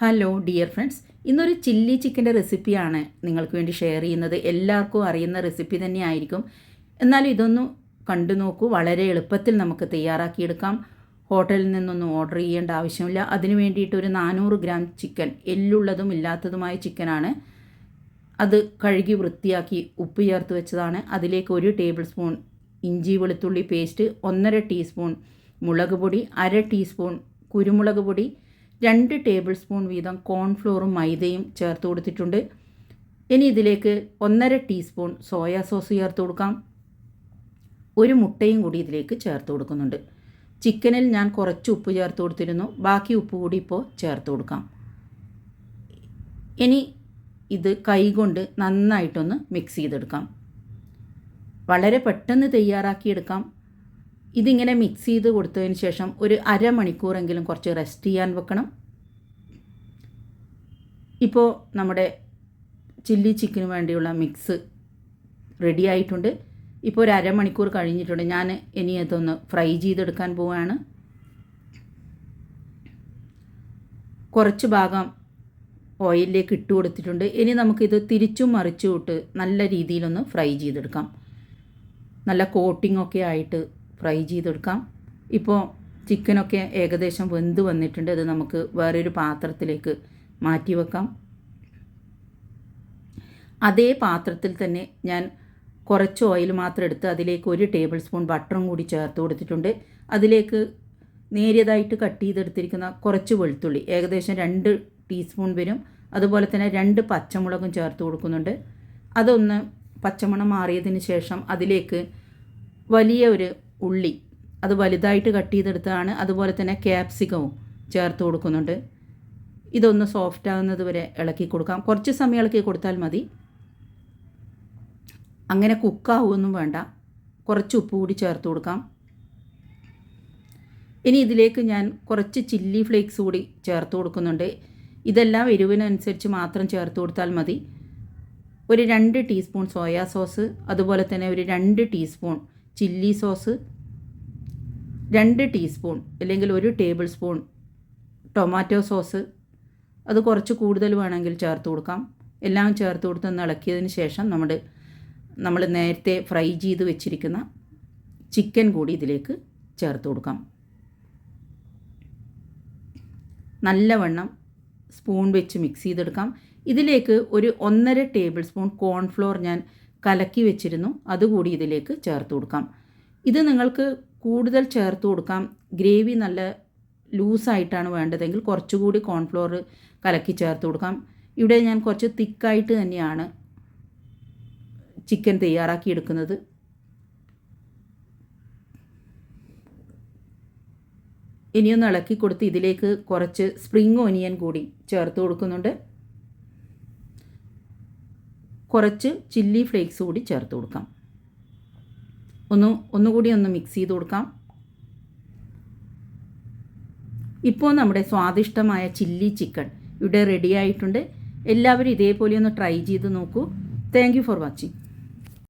Hello dear friends ഇന്നൊരു chilli ചിക്കന്റെ റെസിപ്പിയാണ് നിങ്ങൾക്ക് വേണ്ടി ഷെയർ ചെയ്യുന്നത്. എല്ലാവർക്കും അറിയുന്ന റെസിപ്പി തന്നെയായിരിക്കും. എന്നാലും ഇതൊന്ന് കണ്ടു നോക്കൂ. വളരെ എളുപ്പത്തിൽ നമുക്ക് തയ്യാറാക്കിയെടുക്കാം. ഹോട്ടലിൽ നിന്നൊന്നും ഓർഡർ ചെയ്യേണ്ട ആവശ്യമില്ല. അതിന് വേണ്ടിയിട്ട് ഒരു നാനൂറ് ഗ്രാം ചിക്കൻ എല്ലുള്ളതും ഇല്ലാത്തതുമായ ചിക്കനാണ് അത് കഴുകി വൃത്തിയാക്കി ഉപ്പ് ചേർത്ത് വെച്ചതാണ്. അതിലേക്ക് ഒരു ടേബിൾ സ്പൂൺ ഇഞ്ചി വെളുത്തുള്ളി പേസ്റ്റ് ഒന്നര ടീസ്പൂൺ മുളക് പൊടി അര ടീസ്പൂൺ കുരുമുളക് പൊടി രണ്ട് ടേബിൾ സ്പൂൺ വീതം കോൺഫ്ലോറും മൈദയും ചേർത്ത് കൊടുത്തിട്ടുണ്ട്. ഇനി ഇതിലേക്ക് ഒന്നര ടീസ്പൂൺ സോയാ സോസ് ചേർത്ത് കൊടുക്കാം. ഒരു മുട്ടയും കൂടി ഇതിലേക്ക് ചേർത്ത് കൊടുക്കുന്നുണ്ട്. ചിക്കനിൽ ഞാൻ കുറച്ച് ഉപ്പ് ചേർത്ത് കൊടുത്തിരുന്നു. ബാക്കി ഉപ്പ് കൂടി ഇപ്പോൾ ചേർത്ത് കൊടുക്കാം. ഇനി ഇത് കൈകൊണ്ട് നന്നായിട്ടൊന്ന് മിക്സ് ചെയ്തെടുക്കാം. വളരെ പെട്ടെന്ന് തയ്യാറാക്കിയെടുക്കാം ഇതിങ്ങനെ മിക്സ് ചെയ്ത് കൊടുത്തതിന് ശേഷം ഒരു അരമണിക്കൂറെങ്കിലും കുറച്ച് റെസ്റ്റ് ചെയ്യാൻ വെക്കണം. ഇപ്പോൾ നമ്മുടെ ചില്ലി ചിക്കന് വേണ്ടിയുള്ള മിക്സ് റെഡി ആയിട്ടുണ്ട്. ഇപ്പോൾ ഒരു അരമണിക്കൂർ കഴിഞ്ഞിട്ടുണ്ട്. ഞാൻ ഇനി അതൊന്ന് ഫ്രൈ ചെയ്തെടുക്കാൻ പോവുകയാണ് കുറച്ച് ഭാഗം ഓയിലിലേക്ക് ഇട്ട് കൊടുത്തിട്ടുണ്ട്. ഇനി നമുക്കിത് തിരിച്ചും മറിച്ചും ഇട്ട് നല്ല രീതിയിലൊന്ന് ഫ്രൈ ചെയ്തെടുക്കാം. നല്ല കോട്ടിംഗ് ഒക്കെ ആയിട്ട് ഫ്രൈ ചെയ്തെടുക്കാം. ഇപ്പോൾ ചിക്കനൊക്കെ ഏകദേശം വെന്ത് വന്നിട്ടുണ്ട്. അത് നമുക്ക് വേറൊരു പാത്രത്തിലേക്ക് മാറ്റി വെക്കാം. അതേ പാത്രത്തിൽ തന്നെ ഞാൻ കുറച്ച് ഓയിൽ മാത്രം എടുത്ത് അതിലേക്ക് ഒരു ടേബിൾ സ്പൂൺ ബട്ടറും കൂടി ചേർത്ത് കൊടുത്തിട്ടുണ്ട്. അതിലേക്ക് നേരിയതായിട്ട് കട്ട് ചെയ്തെടുത്തിരിക്കുന്ന കുറച്ച് വെളുത്തുള്ളി ഏകദേശം രണ്ട് ടീസ്പൂൺ വരും. അതുപോലെ തന്നെ രണ്ട് പച്ചമുളകും ചേർത്ത് കൊടുക്കുന്നുണ്ട്. അതൊന്ന് പച്ചമണം മാറിയതിന് ശേഷം അതിലേക്ക് വലിയ ഒരു ഉള്ളി. അത് വലുതായിട്ട് കട്ട് ചെയ്തെടുത്തതാണ്. അതുപോലെ തന്നെ ക്യാപ്സിക്കവും ചേർത്ത് കൊടുക്കുന്നുണ്ട്. ഇതൊന്ന് സോഫ്റ്റ് ആകുന്നത് വരെ ഇളക്കി കൊടുക്കാം. കുറച്ച് സമയം ഇളക്കി കൊടുത്താൽ മതി. അങ്ങനെ കുക്കാവുമൊന്നും വേണ്ട. കുറച്ച് ഉപ്പ് കൂടി ചേർത്ത് കൊടുക്കാം. ഇനി ഇതിലേക്ക് ഞാൻ കുറച്ച് ചില്ലി ഫ്ലേക്സ് കൂടി ചേർത്ത് കൊടുക്കുന്നുണ്ട്. ഇതെല്ലാം എരിവിനനുസരിച്ച് മാത്രം ചേർത്ത് കൊടുത്താൽ മതി. ഒരു രണ്ട് ടീസ്പൂൺ സോയാ സോസ് അതുപോലെ തന്നെ ഒരു രണ്ട് ടീസ്പൂൺ ചില്ലി സോസ് രണ്ട് ടീസ്പൂൺ അല്ലെങ്കിൽ ഒരു ടേബിൾ സ്പൂൺ ടൊമാറ്റോ സോസ്. അത് കുറച്ച് കൂടുതൽ വേണമെങ്കിൽ ചേർത്ത് കൊടുക്കാം. എല്ലാം ചേർത്ത് കൊടുത്ത് ഒന്ന് ഇളക്കിയതിന് ശേഷം നമ്മുടെ നമ്മൾ നേരത്തെ ഫ്രൈ ചെയ്ത് വെച്ചിരിക്കുന്ന ചിക്കൻ കൂടി ഇതിലേക്ക് ചേർത്ത് കൊടുക്കാം. നല്ലവണ്ണം സ്പൂൺ വെച്ച് മിക്സ് ചെയ്തെടുക്കാം. ഇതിലേക്ക് ഒരു ഒന്നര ടേബിൾ സ്പൂൺ കോൺഫ്ലോർ ഞാൻ കലക്കി വെച്ചിരുന്നു. അതുകൂടി ഇതിലേക്ക് ചേർത്ത് കൊടുക്കാം. ഇത് നിങ്ങൾക്ക് കൂടുതൽ ചേർത്ത് കൊടുക്കാം. ഗ്രേവി നല്ല ലൂസായിട്ടാണ് വേണ്ടതെങ്കിൽ കുറച്ചുകൂടി കോൺഫ്ലോർ കലക്കി ചേർത്ത് കൊടുക്കാം. ഇവിടെ ഞാൻ കുറച്ച് തിക്കായിട്ട് തന്നെയാണ് ചിക്കൻ തയ്യാറാക്കി എടുക്കുന്നത്. ഇനിയൊന്ന് ഇളക്കി കൊടുത്ത് ഇതിലേക്ക് കുറച്ച് സ്പ്രിങ് ഒനിയൻ കൂടി ചേർത്ത് കൊടുക്കുന്നുണ്ട്. കുറച്ച് ചില്ലി ഫ്ലേക്സ് കൂടി ചേർത്ത് കൊടുക്കാം. ഒന്ന് ഒന്നുകൂടി ഒന്ന് മിക്സ് ചെയ്ത് കൊടുക്കാം. ഇപ്പോൾ നമ്മുടെ സ്വാദിഷ്ടമായ ചില്ലി ചിക്കൻ ഇവിടെ റെഡി ആയിട്ടുണ്ട്. എല്ലാവരും ഇതേപോലെ ഒന്ന് ട്രൈ ചെയ്ത് നോക്കൂ. Thank for watching